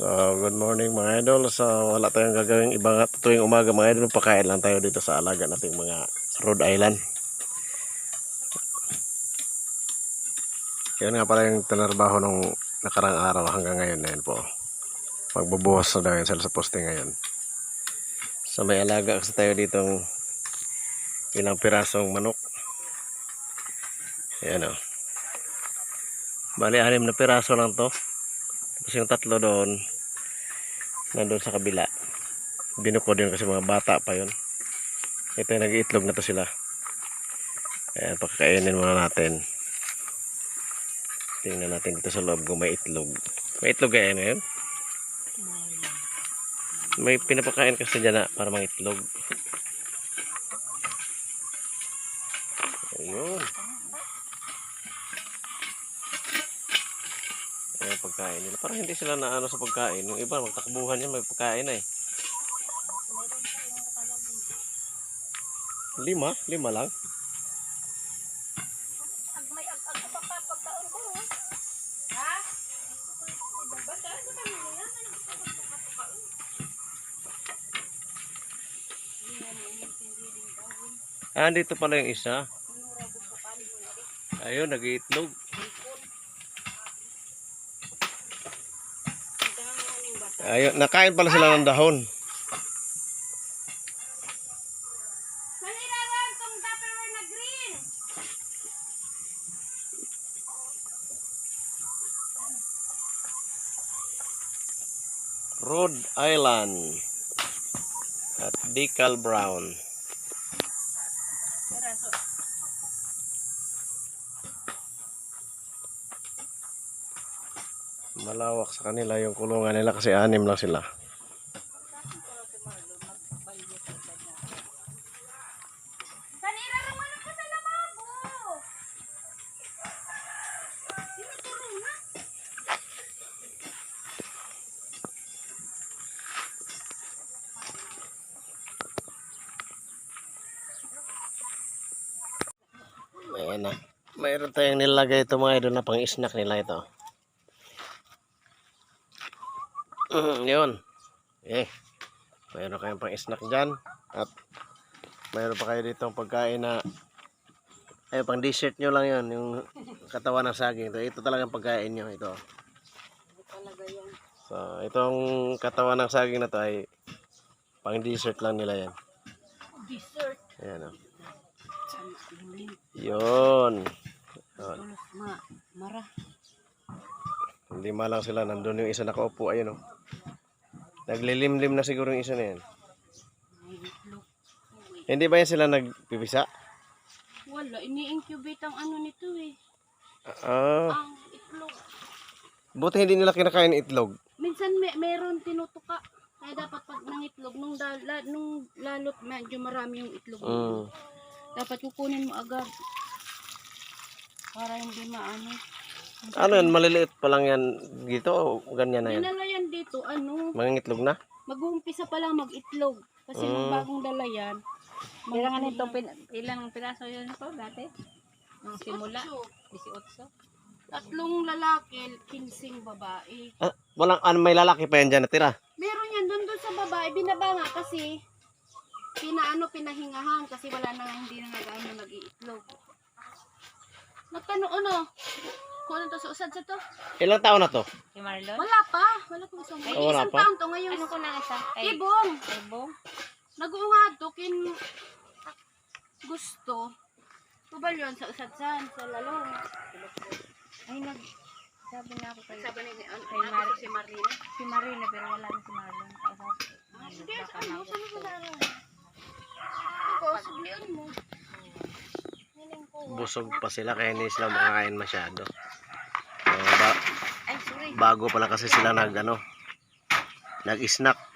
So, good morning mga idol. So, wala tayong gagawing ibang tuwing umaga mga idol. Pakain lang tayo dito sa alaga nating mga Rhode Island. Yan nga pala yung tinarbaho nung nakarang araw hanggang ngayon. Ayan po. Magbubuhos na daw yan sila sa poste ngayon. So, may alaga kasi tayo ditong ilang pirasong manok. Ayan o. Bali, anim na piraso lang to. Tapos yung tatlo doon, nandun sa kabila. Binukod yun kasi mga bata pa yun. Ito yung nag-iitlog na to sila. Ayan, pakakainin muna natin. Tingnan natin dito sa loob kung may itlog. May itlog kaya na yun? May pinapakain kasi dyan na para mga itlog. Ayun. Ayan pagkain nila. Parang hindi sila naano sa pagkain. Yung iba, magtakbuhan yan, may pagkain na eh. Lima? Lima lang? Ah, dito pala yung isa. Ayun, nag-iitlog. Ayun, nakain pala sila ng dahon. Rhode Island at Decal Brown. Malawak sa kanila yung kulungan nila kasi anim lang sila. Ayan na. Mayroon tayong nilagay ito mga idol na pang snack nila ito. Mm, yun. Eh. Mayroon kayong pang snack dyan. At mayroon pa kayo dito pagkain na ay pang dessert nyo lang yun. Yung katawan ng saging. Ito, ito talagang pagkain nyo. Ito. So, itong katawan ng saging na to ay pang dessert lang nila yan. Dessert. Ayan o. Yun. Yun. Ma, mara. Hindi ma lang sila. Nandun yung isa nakaupo. Ayun o. Naglilimlim na siguro yung isa na yan. Hindi ba yan sila nagpipisa? Wala, ini-incubate ang ano nito eh. Ah, Ang itlog. buti hindi nila kinakain itlog. Minsan may meron tinutuka. Kaya dapat pag nangitlog, nung, dala, nung lalot medyo marami yung itlog. Mm. Dapat kukunin mo agad. Para hindi maano. Ano yan? Maliliit pa lang yan dito o ganyan na yan? Dinala yan dito, ano, Mga itlog na? mag-uumpisa pa lang mag-itlog. Kasi nung Mm. bagong dala yan, Ilang ano ito, pin, ilang piraso yun po dati? Nung simula, 18. tatlong lalaki, 15 babae. Ah, walang, ano, may lalaki pa yan dyan natira. Meron yan doon doon sa babae, binaba nga kasi pinaano pinahingahan kasi wala na hindi na nag-ano nag-iitlog. Nagtanong ano? Kung ano to sa usad sa to? Ilang taon na to? Si Marlon? Wala pa. Wala pa isang Ah, wala isang pa? taon to ngayon. Ano ko na isa? Ay, Ibong. Ibong? Nag-uungad to kin gusto. Tubal yun sa usadsan, sa lalong. Ay, nag... Sabi na ako kay... Sabi ni an, Kay ano Mar- si Marlene. Si Marina, pero wala na si Marlon. Ah, sige, Baka ano, na saan gusto. laro? Iko, sublian mo. Ko. Busog pa sila kaya hindi sila makakain masyado. So, ba- Ay, sorry. Bago pala kasi sila nag ano, nag-snack.